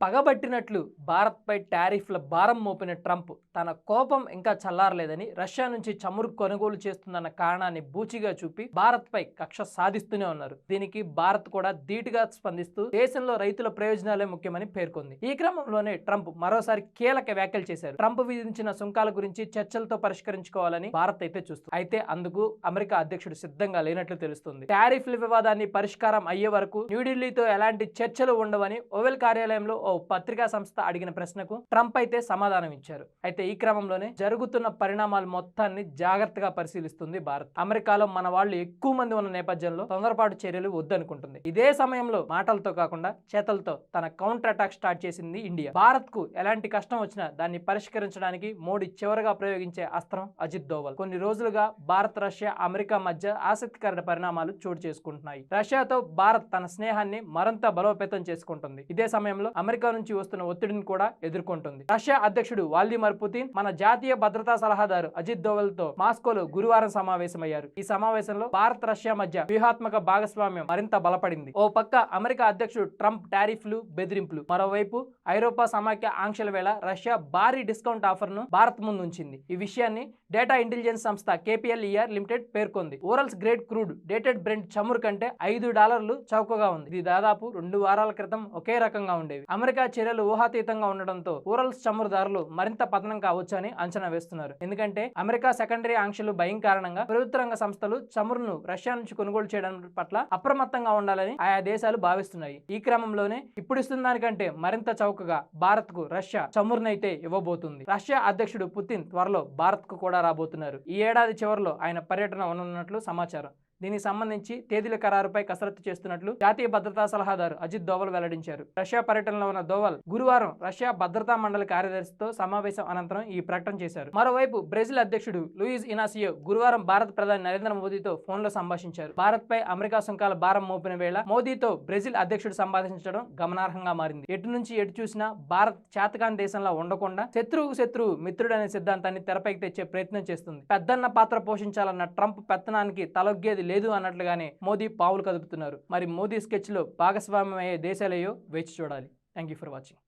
పగబట్టినట్లు భారత్పై టారిఫ్ల భారం మోపిన ట్రంప్ తన కోపం ఇంకా చల్లారలేదని రష్యా నుంచి చమురు కొనుగోలు చేస్తుందన్న కారణాన్ని బూచిగా చూపి భారత్పై కక్ష సాధిస్తూనే ఉన్నారు. దీనికి భారత్ కూడా ధీటుగా స్పందిస్తూ దేశంలో రైతుల ప్రయోజనాలే ముఖ్యమని పేర్కొంది. ఈ క్రమంలోనే ట్రంప్ మరోసారి కీలక వ్యాఖ్యలు చేశారు. ట్రంప్ విధించిన సుంకాల గురించి చర్చలతో పరిష్కరించుకోవాలని భారత్ అయితే చూస్తుంది అయితే అందుకు అమెరికా అధ్యక్షుడు సిద్ధంగా లేనట్లు తెలుస్తుంది. టారిఫ్ల వివాదాన్ని పరిష్కారం అయ్యే వరకు న్యూఢిల్లీతో ఎలాంటి చర్చలు ఉండవని ఓవెల్ కార్యాలయంలో ఓ పత్రికా సంస్థ అడిగిన ప్రశ్నకు ట్రంప్ అయితే సమాధానం ఇచ్చారు. అయితే ఈ క్రమంలోనే జరుగుతున్న పరిణామాలు మొత్తాన్ని జాగ్రత్తగా పరిశీలిస్తుంది భారత్. అమెరికాలో మన వాళ్ళు ఎక్కువ మంది ఉన్న నేపథ్యంలో తొందరపాటు చర్యలు వద్దనుకుంటుంది. ఇదే సమయంలో మాటలతో కాకుండా చేతలతో తన కౌంటర్ అటాక్ స్టార్ట్ చేసింది ఇండియా. భారత్కు ఎలాంటి కష్టం వచ్చినా దాన్ని పరిష్కరించడానికి మోడీ చివరగా ప్రయోగించే అస్త్రం అజిత్ దోవల్. కొన్ని రోజులుగా భారత్ రష్యా అమెరికా మధ్య ఆసక్తికర పరిణామాలు చోటు చేసుకుంటున్నాయి. రష్యాతో భారత్ తన స్నేహాన్ని మరింత బలోపేతం చేసుకుంటుంది. ఇదే సమయంలో అమెరికా నుంచి వస్తున్న ఒత్తిడిని కూడా ఎదుర్కొంటుంది. రష్యా అధ్యక్షుడు వాల్దిమర్ పుతిన్ మన జాతీయ భద్రతా సలహాదారు అజిత్ దోవల్తో మాస్కోలో గురువారం సమావేశమయ్యారు. ఈ సమావేశంలో భారత్ రష్యా మధ్య వ్యూహాత్మక భాగస్వామ్యం మరింత బలపడింది. ఓ పక్క అమెరికా అధ్యక్షుడు ట్రంప్ టారిఫ్లు బెదిరింపులు. మరోవైపు ఐరోపా సమాఖ్య ఆంక్షల వేళ రష్యా భారీ డిస్కౌంట్ ఆఫర్ను భారత్ ముందు ఉంచింది ఈ విషయాన్ని డేటా ఇంటెలిజెన్స్ సంస్థ కేపీఎల్ఈఆర్ లిమిటెడ్ పేర్కొంది. Urals grade crude dated Brent చమురు కంటే ఐదు డాలర్లు చౌకగా ఉంది. ఇది దాదాపు రెండు వారాల క్రితం ఒకే రకంగా ఉండేవి. అమెరికా చర్యలు ఊహాతీతంగా ఉండడంతో ఓరల్స్ చమురు ధరలు మరింత పతనం కావచ్చని అంచనా వేస్తున్నారు. ఎందుకంటే అమెరికా సెకండరీ ఆంక్షలు భయం కారణంగా ప్రభుత్వ రంగ సంస్థలు చమురును రష్యా నుంచి కొనుగోలు చేయడం పట్ల అప్రమత్తంగా ఉండాలని ఆయా దేశాలు భావిస్తున్నాయి. ఈ క్రమంలోనే ఇప్పుడు ఇస్తున్న దానికంటే మరింత చౌకగా భారత్కు రష్యా చమురునైతే ఇవ్వబోతుంది. రష్యా అధ్యక్షుడు పుతిన్ త్వరలో భారత్కు కూడా రాబోతున్నారు. ఈ ఏడాది చివరిలో ఆయన పర్యటన ఉండనున్నట్లు సమాచారం. దీనికి సంబంధించి తేదీల ఖరారుపై కసరత్తు చేస్తున్నట్లు జాతీయ భద్రతా సలహాదారు అజిత్ దోవల్ వెల్లడించారు. రష్యా పర్యటనలో ఉన్న దోవల్ గురువారం రష్యా భద్రతా మండలి కార్యదర్శితో సమావేశం అనంతరం ఈ ప్రకటన చేశారు. మరోవైపు బ్రెజిల్ అధ్యక్షుడు లూయిస్ ఇనాసియో గురువారం భారత ప్రధాని నరేంద్ర మోదీతో ఫోన్లో సంభాషించారు. భారత్ పై అమెరికా సుంకాల భారం మోపిన వేళ మోదీతో బ్రెజిల్ అధ్యక్షుడు సంభాషించడం గమనార్హంగా మారింది. ఎటు నుంచి ఎటు చూసినా భారత్ చేతకాని దేశంలా ఉండకుండా శత్రువుకు శత్రువు మిత్రుడనే సిద్ధాంతాన్ని తెరపైకి తెచ్చే ప్రయత్నం చేస్తుంది. పెద్దన్న పాత్ర పోషించాలన్న ట్రంప్ పెత్తనానికి తలొగ్గేది లేదు అన్నట్లుగానే మోదీ పావులు కదుపుతున్నారు. మరి మోదీ స్కెచ్లో భాగస్వామ్యం అయ్యే దేశాలేయో వేచి చూడాలి. Thank you for watching.